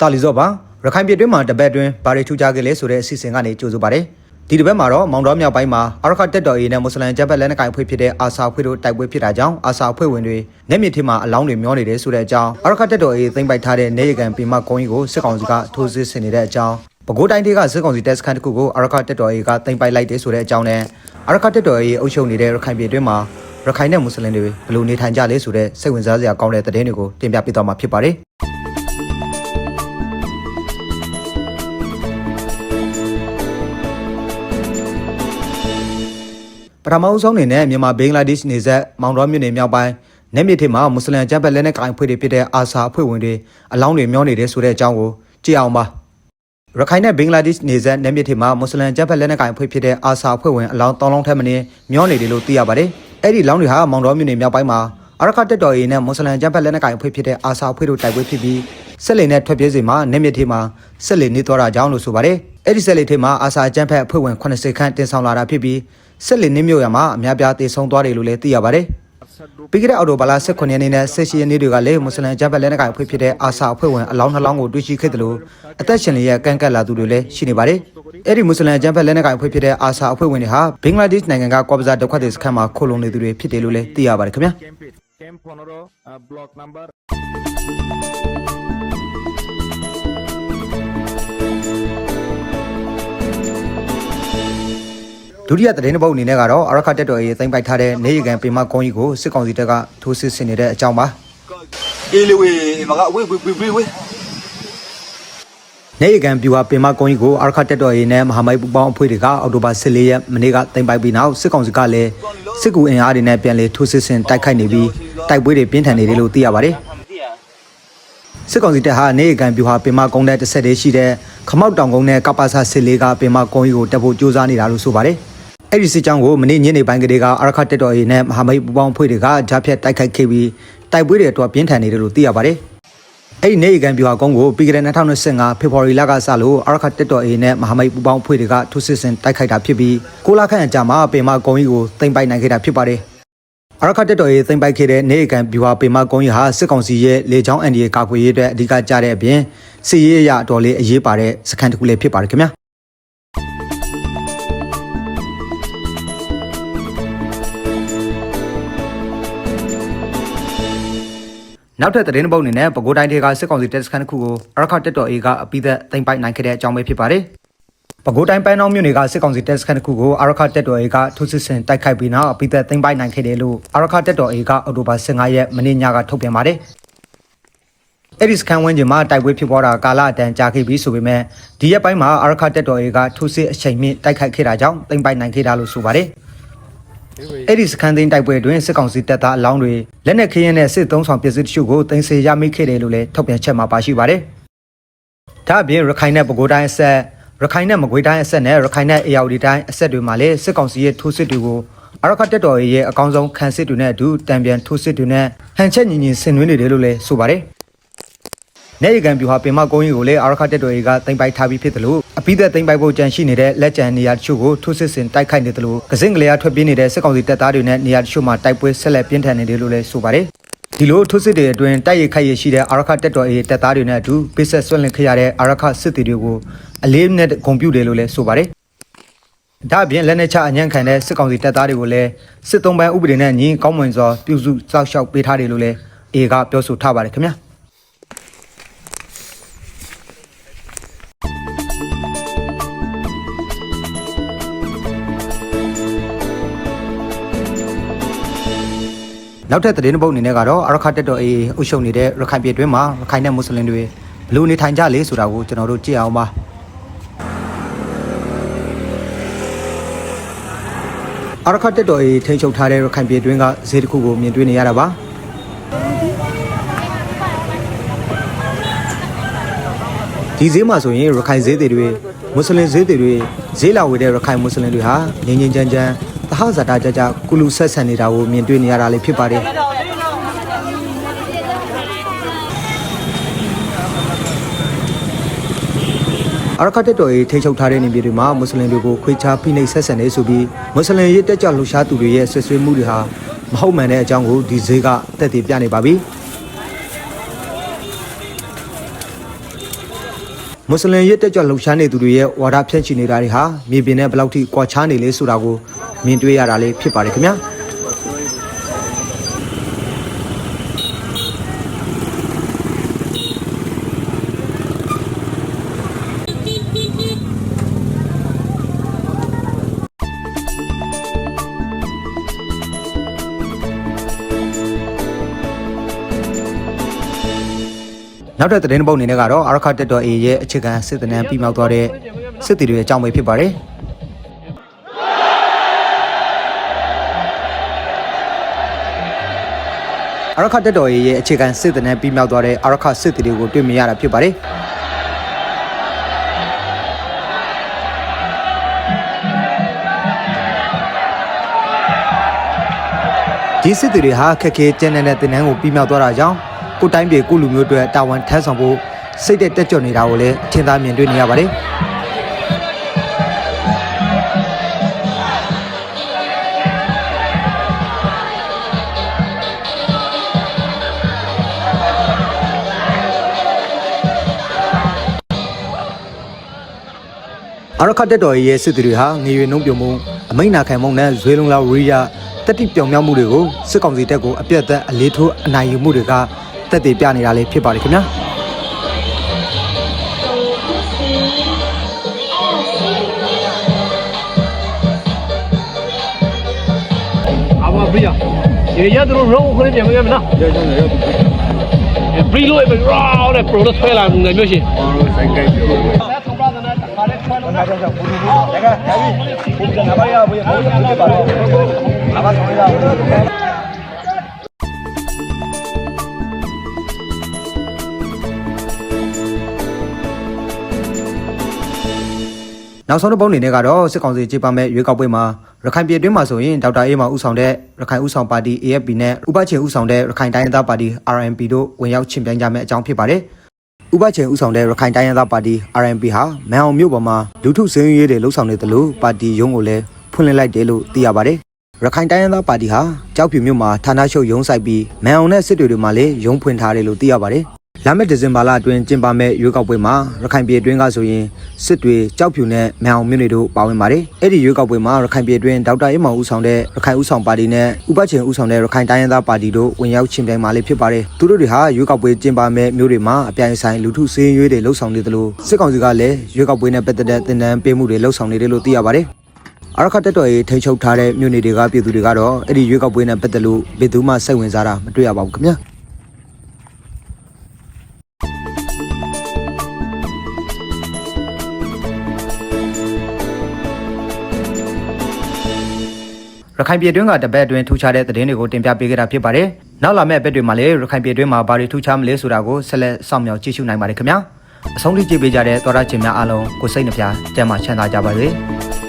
တာလီဇော့ပါရခိုင်ပြည်တွင်းမှာတပတ်အတွင်းဘာတွေထူးခြားခဲ့လဲဆိုတဲ့အစီအစဉ်ကနေကြိုဆိုပါရစေဒီတစ်ပတ်မှာတော့မောင်တော်မြောက်ပိုင်းမှာအရခတ်တက်တော်ရေးနဲ့မွတ်စလင်ဂျပ်ဘက်လက်နက်ကိုင်အဖွဲ့ဖြစ်တဲ့အာဆာအဖွဲ့တို့တိုက်ပွဲဖြစ်တာကြောင့်အာဆာအဖွဲ့ဝင်တွေနေမြစ်ထီမှာအလောင်းတွေမျောနေတယ်ဆိုတဲ့အကြောင်းအရခတ်တက်တော်ရေးသိမ့်ပိုက်ထားတဲ့နေရကန်ပင်မကုန်းကြီးကိုစစ်ကောင်စီကထိုးစစ်ဆင်နေတဲ့အကြောင်းပဲခူးတိုင်းဒေသစစ်ကောင်စီတပ်စခန်းတစ်ခုကိုအရခတ်တက်တော်ရေးကသိမ့်ပိုက်လိုက်တယ်ဆိုတဲ့အကြောင်းနဲ့အရခတ်တက်တော်ရေးအုပ်ချုပ်နေတဲ့ရခိုင်ပြည်တွင်းမှာရခိုင်နဲ့မွတ်စလင်တွေဘယ်လိုနေထိုင်ကြလဲဆိုတဲ့စိတ်ဝင်စားစရာကောင်းတဲ့သတင်းတွေကိုတင်ပြပေးသွားမှာဖြစ်ပါတယ်။ ထမအဆုံးအနေနဲ့မြန်မာဘင်္ဂလားဒေ့ရှ်နေဆက်မောင်တော်မြို့နယ်မြောက်ပိုင်းနယ်မြေထိပ်မှာမွတ်စလင်အကြမ်းဖက်လက်နက်ကိုင်အဖွဲ့တွေဖြစ်တဲ့အာဆာအဖွဲ့ဝင်တွေအလောင်းတွေမျောနေတယ်ဆိုတဲ့အကြောင်းကိုကြည့်အောင်ပါရခိုင်နဲ့ဘင်္ဂလားဒေ့ရှ်နေဆက်နယ်မြေထိပ်မှာမွတ်စလင်အကြမ်းဖက်လက်နက်ကိုင်အဖွဲ့ဖြစ်တဲ့အာဆာအဖွဲ့ဝင်အလောင်းတောင်းလောင်းထက်မနည်းမျောနေတယ်လို့သိရပါတယ်အဲ့ဒီလောင်းတွေဟာမောင်တော်မြို့နယ်မြောက်ပိုင်းမှာအရခတ်တက်တော်ရေးနဲ့မွတ်စလင်အကြမ်းဖက်လက်နက်ကိုင်အဖွဲ့ဖြစ်တဲ့အာဆာအဖွဲ့တို့တိုက်ပွဲဖြစ်ပြီးဆက်လီနဲ့ထွက်ပြေးစီမှာနယ်မြေထိပ်မှာဆက်လီနေသွားတာကြောင်းလို့ဆိုပါတယ် အဲ့ဒီဆက်လီထိပ်မှာအာဆာအကြမ်းဖက်အဖွဲ့ဝင်80ခန့်တင်ဆောင်လာတာဖြစ်ပြီးဆက်လက်နှင်းမြို့ရမှာအများပြားတည်ဆုံးသွားတယ်လို့လည်းသိရပါတယ်။ပြီးခဲ့တဲ့အော်တိုဘာလ18ရက်နေ့နဲ့18ရက်နေ့တွေကလည်းမွတ်စလင်ဂျပ်ဘက်လက်နက်ကိုင်အဖွဲ့ဖြစ်တဲ့အာဆာအဖွဲ့ဝင်အလောင်းနှလောင်းကိုတွေ့ရှိခဲ့တယ်လို့အသက်ရှင်လျက်ကန့်ကတ်လာသူတွေလည်းရှိနေပါတယ်။အဲ့ဒီမွတ်စလင်ဂျပ်ဘက်လက်နက်ကိုင်အဖွဲ့ဖြစ်တဲ့အာဆာအဖွဲ့ဝင်တွေဟာဘင်္ဂလားဒေ့ရှ်နိုင်ငံကကော့ဘဇာဒုက္ခသည်စခန်းမှာခိုလုံနေသူတွေဖြစ်တယ်လို့လည်းသိရပါတယ်ခင်ဗျာ။ ဒုတိယသတင်းတစ်ပုဒ်အနေနဲ့ကတော့အရခတ်တက်တော်ရေးသိမ်းပိုက်ထားတဲ့နေရီကန်ပင်မကုန်းကြီးကိုစစ်ကောင်စီတပ်ကထိုးစစ်ဆင်နေတဲ့အကြောင်းပါ။ Elewe maka we we we we we နေရကန်ပြူဟာပင်မကုန်းကြီးကိုအာခတ်တက်တော်ရေးနဲ့မဟာမိတ်ပူပေါင်းအဖွဲ့တွေကအောက်တိုဘာ14ရက်မနေ့ကတင်ပိုက်ပြီးနောက်စစ်ကောင်စီကလည်းစစ်ကူအင်အားတွေနဲ့ပြန်လည်ထိုးစစ်ဆင်တိုက်ခိုက်နေပြီးတိုက်ပွဲတွေပြင်းထန်နေတယ်လို့သိရပါတယ်စစ်ကောင်စီတပ်ဟာနေရကန်ပြူဟာပင်မကုန်းတဲ့တစ်ဆက်တည်းရှိတဲ့ခမောက်တောင်ကုန်းနဲ့ကပ္ပဆာစစ်လေးကပင်မကုန်းကြီးကိုတက်ဖို့ကြိုးစားနေတာလို့ဆိုပါတယ် အဲ့ဒီစစ်ကြောင်းကိုမနေ့ညနေပိုင်းကလေးကအာခတ်တက်တော်ရေးနဲ့မဟာမိတ်ပူပေါင်းအဖွဲ့တွေကဂျားဖြတ်တိုက်ခိုက်ခဲ့ပြီးတိုက်ပွဲတွေအတွက်ပြင်းထန်နေတယ်လို့သိရပါတယ်အဲ့ဒီနေရီကန်ပြူဟာကုန်းကိုပြီးခဲ့တဲ့2025ဖေဖော်ဝါရီလကစလို့အရခတ်တက်တော်အေနဲ့မဟာမိတ်ပူပေါင်းအဖွဲ့တွေကထုစစ်စင်တိုက်ခိုက်တာဖြစ်ပြီးကိုလာခန့်အကြာမှာပင်မကုန်းကြီးကိုတင်ပိုက်နိုင်ခဲ့တာဖြစ်ပါတယ်အရခတ်တက်တော်အေတင်ပိုက်ခဲ့တဲ့နေရီကန်ပြူဟာပင်မကုန်းကြီးဟာစစ်ကောင်စီရဲ့လေကြောင်းအန်ဒီရဲ့ကာကွယ်ရေးအတွက်အဓိကကြားတဲ့အပြင်စစ်ရေးအရအတော်လေးအရေးပါတဲ့စခန်းတစ်ခုလည်းဖြစ်ပါတယ်ခင်ဗျာ နောက်ထပ်သတင်းတစ်ပုဒ်အနေနဲ့ပဲခူးတိုင်းဒေသစစ်ကောင်စီတပ်စခန်းတစ်ခုကိုအရခတ်တက်တော်အေကအပိသက်တင်ပိုက်နိုင်ခဲ့တဲ့အကြောင်းပဲဖြစ်ပါတယ်။ပဲခူးတိုင်းပန်းအောင်မြို့နယ်ကစစ်ကောင်စီတပ်စခန်းတစ်ခုကိုအရခတ်တက်တော်အေကထိုးစစ်ဆင်တိုက်ခိုက်ပြီးနောက်အပိသက်တင်ပိုက်နိုင်ခဲ့တယ်လို့အရခတ်တက်တော်အေကအောက်တိုဘာ15ရက်မနေ့ညကထုတ်ပြန်ပါတယ်။အဲ့ဒီစခန်းဝင်းကျင်မှာတိုက်ပွဲဖြစ်ပွားတာကာလအတန်ကြာခဲ့ပြီးဆိုပေမဲ့ဒီရက်ပိုင်းမှာအရခတ်တက်တော်အေကထိုးစစ်အချိန်မြင့်တိုက်ခိုက်ခဲ့တာကြောင့်တင်ပိုက်နိုင်ခဲ့တာလို့ဆိုပါတယ်။ အဲ့ဒီစခန်းသိန်းတိုက်ပွဲအတွင်းစစ်ကောင်စီတပ်သားအလောင်းတွေလက်နက်ခင်းရတဲ့စစ်သုံးဆောင်ပစ္စည်းတချို့ကိုတင်ဆက်ရမိခဲ့တယ်လို့လည်းထုတ်ပြန်ချက်မှာပါရှိပါတယ်။ဒါအပြင်ရခိုင်နဲ့ပဲခူးတိုင်းအဆက်ရခိုင်နဲ့မကွေးတိုင်းအဆက်နဲ့ရခိုင်နဲ့အေရဝတီတိုင်းအဆက်တွေမှာလည်းစစ်ကောင်စီရဲ့ထိုးစစ်တွေကိုအရခတ်တက်တော်ရဲ့အကောင်းဆုံးခံစစ်တွေနဲ့အတူတံပြန်ထိုးစစ်တွေနဲ့ဟန်ချက်ညီညီဆင်နွှဲနေတယ်လို့လည်းဆိုပါတယ်။ နေရီကန်ပြူဟာပင်မကုန်းကြီးကိုလည်းအာရခတ်တက်တော်ကြီးကတင်ပိုက်ထားပြီးဖြစ်တယ်လို့အပိသက်တင်ပိုက်ဖို့ကြံရှိနေတဲ့လက်ကျန်နေရာတချို့ကိုထိုးစစ်ဆင်တိုက်ခိုက်နေတယ်လို့ကစင်ကလေးအားထွက်ပြေးနေတဲ့စစ်ကောင်စီတပ်သားတွေနဲ့နေရာတချို့မှာတိုက်ပွဲဆက်လက်ပြင်းထန်နေတယ်လို့လည်းဆိုပါတယ်ဒီလိုထိုးစစ်တွေအတွင်းတိုက်ရိုက်ခိုက်ရရှိတဲ့အာရခတက်တော်အေတပ်သားတွေနဲ့အတူပိဆက်ဆွန့်လင်ခရတဲ့အာရခစစ်တီတွေကိုအလေးနဲ့ဂုံပြူတယ်လို့လည်းဆိုပါတယ်ဒါအပြင်လက်နက်ချအညံ့ခံတဲ့စစ်ကောင်စီတပ်သားတွေကိုလည်းစစ်သုံးပန်းဥပဒေနဲ့ညီကောင်းမွန်စွာပြုစုစောက်ရှောက်ပေးထားတယ်လို့လည်းအေကပြောဆိုထားပါတယ်ခင်ဗျာ နောက်ထပ်သတင်းတစ်ပုဒ်အနေနဲ့ကတော့အရခတ်တက်တော်အေးအုပ်ချုပ်နေတဲ့ရခိုင်ပြည်တွင်းမှာရခိုင်နဲ့မွတ်စလင်တွေဘယ်လိုနေထိုင်ကြလဲဆိုတာကိုကျွန်တော်တို့ကြည့်အောင်ပါအရခတ်တက်တော်အေးထိန်းချုပ်ထားတဲ့ရခိုင်ပြည်တွင်းကဈေးတစ်ခုကိုမြင်တွေ့နေရတာပါဒီဈေးမှာဆိုရင်ရခိုင်ဈေးတွေမွတ်စလင်ဈေးတွေဈေးလာဝယ်တဲ့ရခိုင်မွတ်စလင်တွေဟာငင်းငင်းကြမ်းကြမ်း တဟဇာတာကြကြကုလူဆက်ဆန်နေတာကိုမြင်တွေ့နေရတာလည်းဖြစ်ပါတယ်အရခတ်တက်တော်ရေးထိချုပ်ထားတဲ့နေပြည်တော်မှာမွတ်စလင်တွေကိုခွေချာဖိနှိပ်ဆက်ဆံနေဆိုပြီးမွတ်စလင်ရေးတက်ကြလှူရှားသူတွေရဲ့ဆွဆွေးမှုတွေဟာမဟုတ်မှန်တဲ့အကြောင်းကိုဒီဈေးကတက်တည်ပြနေပါပြီမွတ်စလင်ရဲ့တက်ကြွလှုပ်ရှားနေသူတွေရဲ့ဝါဒဖြန့်ချီနေတာတွေဟာမြေပြင်နဲ့ဘယ်လောက်ထိကွာခြားနေလဲဆိုတာကို မြင်တွေ့ရတာလေးဖြစ်ပါတယ်ခင်ဗျာနောက်ထပ်သတင်းတစ်ပုဒ်အနေနဲ့ကတော့အာရခတက်တော် A ရဲ့အခြေခံစစ်တနန်းပြီးမြောက်သွားတဲ့စစ်တီတွေရဲ့အကြောင်းပဲဖြစ်ပါတယ် အာရခတက်တော် A ရဲ့အခြေခံစစ်တနန်းပြီးမြောက်သွားတဲ့အာရခစစ်တီတွေကိုတွေ့မြင်ရတာဖြစ်ပါတယ်ဒီစစ်တီတွေဟာခက်ခဲကျန်းတဲ့တင်နန်းကိုပြီးမြောက်သွားတာကြောင့်ကိုယ်တိုင်းပြည်ကိုလူမျိုးတွေတာဝန်ထမ်းဆောင်ဖို့စိတ်တဲ့တက်ကြွနေတာကိုလည်းအထင်သာမြင်တွေ့နေရပါတယ် အာရခတက်တော်ရဲ့စစ်တီတွေဟာငွေရွေနှုံးပြုံမှုအမိန်နာခံမှုနဲ့ဇွေလုံးလောက်ရိယာတက်တိပြောင်မြောက်မှုတွေကိုစစ်ကောင်စီတပ်ကိုအပြတ်သက်အလေးထိုးအနိုင်ယူမှုတွေကတက်တည်ပြနေတာလေးဖြစ်ပါတယ်ခင်ဗျာအမဘရီယာရေရတို့ရောခွင့်ပြန်မရမလားရကြတယ်ရပြီဘရီလို့ပဲရောတဲ့ပရိုတော့ဆွဲလာမှုလည်းမျိုးရှင်ဘာလို့ဆိုင်ကြိုက်ပြောလဲဆက်ထုံးပါတဲ့နဲ့ခါ တဲ့ခွဲလို့ဒါကကြောင့်ဘူးဘူးဒါကဒါပြီဘူးကနာပါရဘူးဘူးကပါတော့အမဆောင်ရဘူးနောက်ဆုံးတစ်ပုတ်အနေနဲ့ကတော့စစ်ကောင်စီကြိပမဲ့ရွေးကောက်ပွဲမှာရခိုင်ပြည်တွင်းမှာဆိုရင်ဒေါက်တာအေးမောင်ဦးဆောင်တဲ့ရခိုင်ဦးဆောင်ပါတီ AFP နဲ့ဥပချေဦးဆောင်တဲ့ရခိုင်တိုင်းရင်းသားပါတီ RNP တို့ဝင်ရောက်ချင်းပြိုင်ကြမယ့်အကြောင်းဖြစ်ပါတယ်။ ဥပချေဦးဆောင်တဲ့ရခိုင်တိုင်းရင်းသားပါတီ RNP ဟာမန်အောင်မြို့ပေါ်မှာလူထုစည်းရုံးရေးတွေလှုပ်ဆောင်နေတယ်လို့ပါတီရုံးကိုလည်းဖွင့်လှစ်လိုက်တယ်လို့သိရပါတယ်။ရခိုင်တိုင်းရင်းသားပါတီဟာကြောက်ဖြူမြို့မှာဌာနချုပ်ရုံးဆိုင်ပြီးမန်အောင်နဲ့စစ်တွေတွေမှာလည်းရုံးဖွင့်ထားတယ်လို့သိရပါတယ်။ လာမယ့်ဒီဇင်ဘာလအတွင်းကျင်းပမယ့်ရွေးကောက်ပွဲမှာရခိုင်ပြည်အတွင်းကဆိုရင်စစ်တွေကြောက်ဖြူနဲ့မန်အောင်မြို့နယ်တို့ပါဝင်ပါတယ်။အဲ့ဒီရွေးကောက်ပွဲမှာရခိုင်ပြည်အတွင်းဒေါက်တာအေးမောင်ဦးဆောင်တဲ့ရခိုင်ဦးဆောင်ပါတီနဲ့ဥပချင်ဦးဆောင်တဲ့ရခိုင်တိုင်းရင်းသားပါတီတို့ဝင်ရောက်ချင်းပြိုင်မှာလေးဖြစ်ပါတယ်။သူတို့တွေဟာရွေးကောက်ပွဲကျင်းပမယ့်မြို့တွေမှာအပြိုင်ဆိုင်လူထုစည်းရုံးရေးတွေလှုပ်ဆောင်နေတယ်လို့စစ်ကောင်စီကလည်းရွေးကောက်ပွဲနဲ့ပတ်သက်တဲ့တင်နန်းပေးမှုတွေလှုပ်ဆောင်နေတယ်လို့သိရပါတယ်။အရခတ်တက်တော်ရေးထိန်းချုပ်ထားတဲ့မြို့နယ်တွေကပြည်သူတွေကတော့အဲ့ဒီရွေးကောက်ပွဲနဲ့ပတ်သက်လို့ဘယ်သူမှစိတ်ဝင်စားတာမတွေ့ရပါဘူးခင်ဗျာ။ ရခိုင်ပြည်တွင်းကတပတ်အတွင်းထူးခြားတဲ့သတင်းတွေကိုတင်ပြပေးခဲ့တာဖြစ်ပါတယ်။နောက်လာမယ့်ဘက်တွေမှာလည်းရခိုင်ပြည်တွင်းမှာဘာတွေထူးခြားမလဲဆိုတာကိုဆက်လက်စောင့်မျှော်ကြည့်ရှုနိုင်ပါတယ်ခင်ဗျာ။အဆုံးထိကြည့်ပေးကြတဲ့သောရချင်းများအားလုံးကိုစိတ်နှပြကျမ်းမာချမ်းသာကြပါစေ။